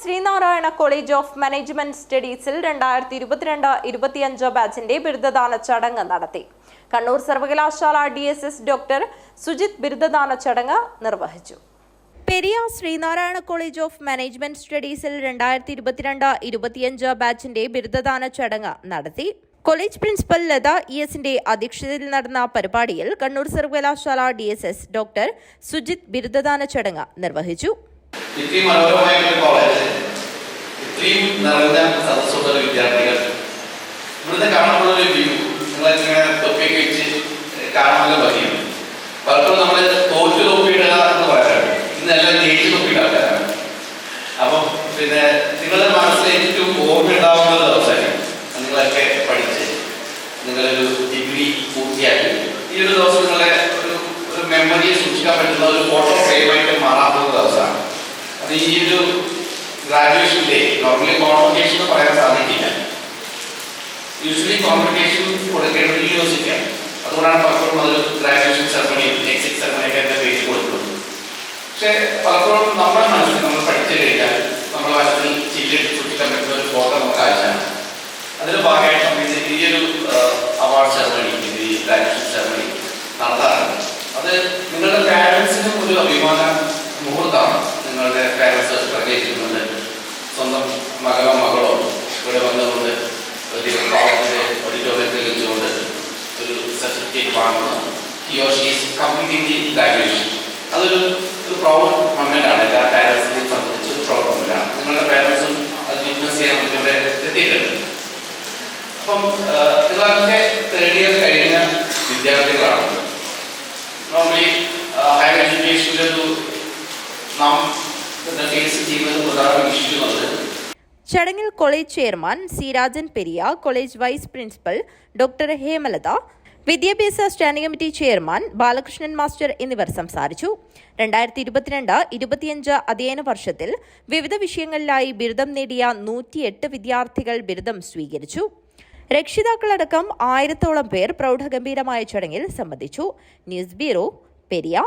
Sreenarayana college of management സ്റ്റഡീസിൽ രണ്ടായിരത്തി ഇരുപത്തിരണ്ട് ഇരുപത്തിയഞ്ച് ബാച്ചിന്റെ ബിരുദദാന ചടങ്ങ് നടത്തി. കണ്ണൂർ സർവകലാശാല D S S doctor Sujith ബിരുദദാന ചടങ്ങ് നിർവഹിച്ചു. Periya Sreenarayana college of management സ്റ്റഡീസിൽ രണ്ടായിരത്തി ഇരുപത്തിരണ്ട് ഇരുപത്തിയഞ്ച് ബാച്ചിന്റെ ബിരുദദാന ചടങ്ങ് നടത്തി. കോളേജ് പ്രിൻസിപ്പൽ ലത ഇ എസിന്റെ അധ്യക്ഷതയിൽ നടന്ന പരിപാടിയിൽ കണ്ണൂർ സർവകലാശാല D S S doctor Sujith ബിരുദദാന ചടങ്ങ് നിർവഹിച്ചു. ഇത്രയും മനോഹരമായ ഒരു കോളേജ് ഇത്രയും നിറഞ്ഞ സദസ്സുള്ള വിദ്യാർത്ഥികൾ. ഇവിടുന്ന് കാണുമ്പോൾ ഒരു വ്യൂ നിങ്ങളിങ്ങനെ തൊപ്പിയൊക്കെ വെച്ച് കാണാനുള്ള ഭംഗിയാണ് പലപ്പോഴും നമ്മൾ തോറ്റു തൊപ്പിയിടുക എന്ന് പറയാറുണ്ട് ഇന്നെല്ലാം ജയിച്ചു തൊപ്പിയിടാൻ അപ്പം പിന്നെ നിങ്ങളുടെ മനസ്സിൽ ഏറ്റവും ഓർമ്മ ഉണ്ടാവുന്നത് ദിവസമായിരിക്കും നിങ്ങളൊക്കെ പഠിച്ച് നിങ്ങളൊരു ഡിഗ്രി പൂർത്തിയാക്കി. ഈ ഒരു ദിവസം നിങ്ങളെ ഒരു മെമ്മറിയെ സൂക്ഷിക്കാൻ പറ്റുന്ന ഒരു ഫോട്ടോ ഫ്രെയിമായിട്ട് മാറാവുന്ന ദിവസമാണ് അത് ഈ ഒരു ഗ്രാജുവേഷൻ ഡേ നോർമലി കോൺവെക്കേഷൻ എന്ന് പറയാൻ സാധിക്കില്ല. യൂഷ്വലി കോൺവെക്കേഷൻ കൊടുക്കേണ്ടത് യൂണിവേഴ്സിറ്റിയാണ് അതുകൊണ്ടാണ് പലപ്പോഴും അതൊരു ഗ്രാജുവേഷൻ സെറമണി എക്സിറ്റ് സെറമണി ഒക്കെ എന്റെ പേര് കൊടുക്കുന്നത്. പക്ഷേ പലപ്പോഴും നമ്മുടെ മനസ്സിൽ നമ്മൾ പഠിച്ചു കഴിഞ്ഞാൽ നമ്മുടെ മനസ്സിൽ ചില്ലിട്ട് ചുറ്റിക്കാൻ പറ്റുന്ന ഒരു ഫോട്ടോ നമുക്ക് ആവശ്യമാണ്. അതിന് ഭാഗമായിട്ട് നമ്മൾ ഒരു അവാർഡ് സെറമണി ഈ ഗ്രാജുവേഷൻ സെറമണി നടത്താറുണ്ട്. അത് നിങ്ങളുടെ പാരൻസിനും ഒരു അഭിമാന മുഹൂർത്തമാണ്. നിങ്ങളുടെ പാരൻസ് പ്രകടിപ്പിക്കുന്നത് സ്വന്തം മകളോ മകളോ ഇവിടെ വന്നുകൊണ്ട് ഒരു കോളേജിലെ ഓഡിറ്റോറിയത്തിൽ നിന്നുകൊണ്ട് ഒരു സർട്ടിഫിക്കറ്റ് വാങ്ങുന്നു. He or she's completing the language അതൊരു ഒരു പ്രൗഡ് ആണ്. എല്ലാ പാരൻസിനെയും സംബന്ധിച്ച് ഒരു പ്രൗഡ് മൊമെന്റ് ആണ്. നിങ്ങളുടെ പാരൻസും അത് വിറ്റ്നസ് ചെയ്യാൻ ഇവിടെ എത്തിയിട്ടുണ്ട്. അപ്പം നിങ്ങളൊക്കെ തേർഡ് ഇയർ കഴിഞ്ഞ വിദ്യാർത്ഥികളാണ്. നോർമലി ഹയർ എഡ്യൂക്കേഷനിൽ ഒരു നാം ചടങ്ങിൽ college chairman C Rajan Periya college vice principal doctor Hemalatha വിദ്യാഭ്യാസ standing committee chairman Balakrishnan master എന്നിവർ സംസാരിച്ചു. രണ്ടായിരത്തി ഇരുപത്തിരണ്ട് ഇരുപത്തിയഞ്ച് അധ്യയന വർഷത്തിൽ വിവിധ വിഷയങ്ങളിലായി ബിരുദം നേടിയ നൂറ്റിയെട്ട് വിദ്യാർത്ഥികൾ ബിരുദം സ്വീകരിച്ചു. രക്ഷിതാക്കളടക്കം ആയിരത്തോളം പേർ പ്രൗഢഗംഭീരമായ ചടങ്ങിൽ സംബന്ധിച്ചു. News bureau Periya.